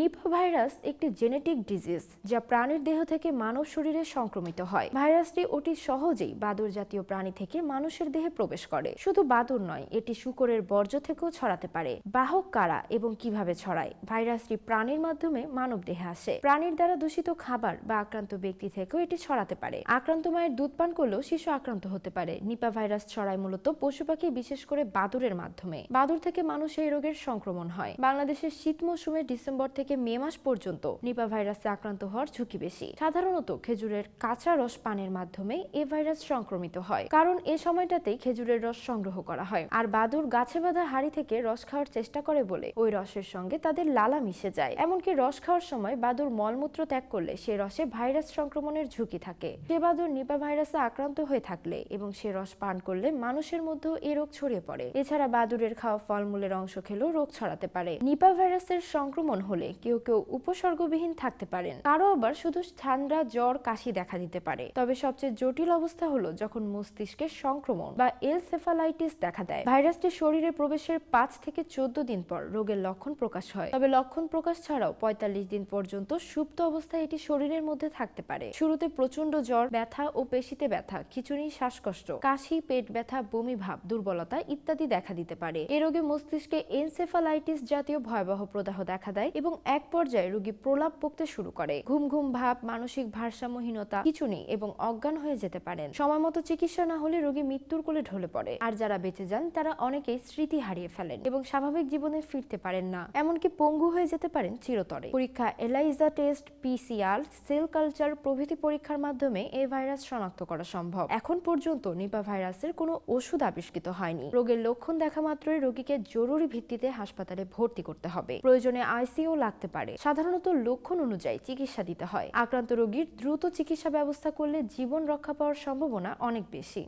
Nipa virus একটি genetic disease যা প্রাণীর দেহ থেকে মানব শরীরে সংক্রমিত হয়। ভাইরাসটি অতি সহজেই বাদুর জাতীয় প্রাণী থেকে মানুষের দেহে প্রবেশ করে। শুধু বাদুর নয়, এটি শুকরের বর্জ্য থেকেও ছড়াতে পারে। বাহক কারা এবং কীভাবে ছড়ায়? ভাইরাসটি প্রাণীর মাধ্যমে মানব দেহে আসে। প্রাণীর দ্বারা দূষিত খাবার বা আক্রান্ত ব্যক্তি থেকেও এটি ছড়াতে পারে। আক্রান্ত মায়ের দুধ পান করলেও শিশু আক্রান্ত হতে পারে। নিপা ভাইরাস ছড়ায় মূলত পশু পাখি, বিশেষ করে বাদুরের মাধ্যমে। বাদুর থেকে মানুষ এই রোগের সংক্রমণ হয়। বাংলাদেশের শীত মৌসুমে ডিসেম্বর থেকে মে মাস পর্যন্ত নিপা ভাইরাসে আক্রান্ত হওয়ার ঝুঁকি বেশি। সাধারণত খেজুরের কাঁচা রস পানের মাধ্যমে এ ভাইরাস সংক্রমিত হয়, কারণ এ সময়টাতেই খেজুরের রস সংগ্রহ করা হয়। আর বাদুর গাছে বাঁধা হাড়ি থেকে রস খাওয়ার চেষ্টা করে বলে ওই রসের সঙ্গে তাদের লালা মিশে যায়। এমনকি রস খাওয়ার সময় বাদুর মলমূত্র ত্যাগ করলে সে রসে ভাইরাস সংক্রমণের ঝুঁকি থাকে। সে বাদুর নিপা ভাইরাসে আক্রান্ত হয়ে থাকলে এবং সে রস পান করলে মানুষের মধ্যেও এ রোগ ছড়িয়ে পড়ে। এছাড়া বাদুরের খাওয়া ফলমূলের অংশ খেলেও রোগ ছড়াতে পারে। নিপা ভাইরাসের সংক্রমণ হলে কেউ কেউ উপসর্গবিহীন থাকতে পারেন। কারও আবার শুধু ঠান্ডা, জ্বর, কাশি দেখা দিতে পারে। তবে সবচেয়ে জটিল অবস্থা হলো যখন মস্তিষ্কে সংক্রমণ বা এলসেফালাইটিস দেখা দেয়। ভাইরাসটি শরীরে প্রবেশের পাঁচ থেকে চোদ্দ দিন পর রোগের লক্ষণ প্রকাশ হয়। তবে লক্ষণ প্রকাশ ছাড়াও পঁয়তাল্লিশ দিন পর্যন্ত সুপ্ত অবস্থায় এটি শরীরের মধ্যে থাকতে পারে। শুরুতে প্রচণ্ড জ্বর, ব্যথা ও পেশিতে ব্যথা খিচুড়ি শ্বাসকষ্ট, কাশি, পেট ব্যথা, বমি ভাব, দুর্বলতা ইত্যাদি দেখা দিতে পারে। এ রোগে মস্তিষ্কে এনসেফালাইটিস জাতীয় ভয়াবহ প্রদাহ দেখা দেয় এবং এক পর্যায়ে রোগী প্রলাপ বকতে শুরু করে। ঘুম ঘুম ভাব, মানসিক ভারসাম্যহীনতা কিছু নেই এবং অজ্ঞান হয়ে যেতে পারেন। সময় মতো চিকিৎসা না হলে রোগী মৃত্যুর কোলে ঢলে পড়ে। আর যারা বেঁচে যান, তারা অনেকেই স্মৃতি হারিয়ে ফেলেন এবং স্বাভাবিক জীবনে ফিরতে পারেন না। এমনকি পঙ্গু হয়ে যেতে পারেন চিরতরে। পরীক্ষা ELISA test PCR cell culture প্রভৃতি পরীক্ষার মাধ্যমে এই ভাইরাস শনাক্ত করা সম্ভব। এখন পর্যন্ত নিপা ভাইরাসের কোনো ওষুধ আবিষ্কৃত হয়নি। রোগের লক্ষণ দেখা মাত্রই রোগীকে জরুরি ভিত্তিতে হাসপাতালে ভর্তি করতে হবে। প্রয়োজনে আইসিইউ লাগতে পারে। সাধারণত লক্ষণ অনুযায়ী চিকিৎসা দিতে হয়। আক্রান্ত রোগীর দ্রুত চিকিৎসা ব্যবস্থা করলে জীবন রক্ষা পাওয়ার সম্ভাবনা অনেক বেশি।